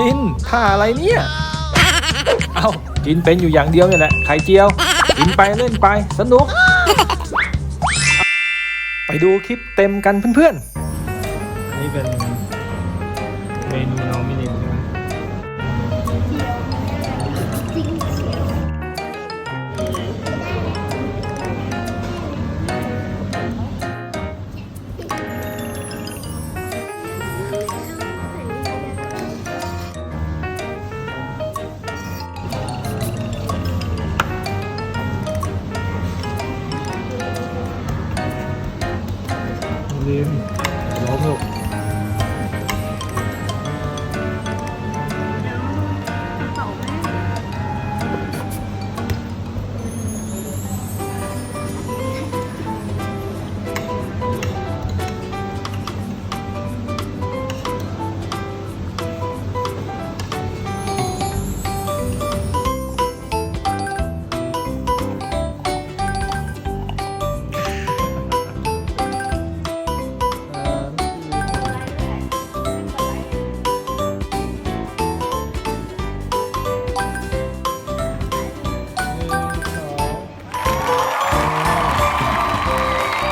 ลินท่าอะไรเนี่ย เอากินเป็นอยู่อย่างเดียวเนี่ยแหละ ไข่เจียว กินไปเล่นไปสนุก ไปดูคลิปเต็มกันเพื่อนๆ นี่เป็นเมนูน้องมินิ ดีร้องเลย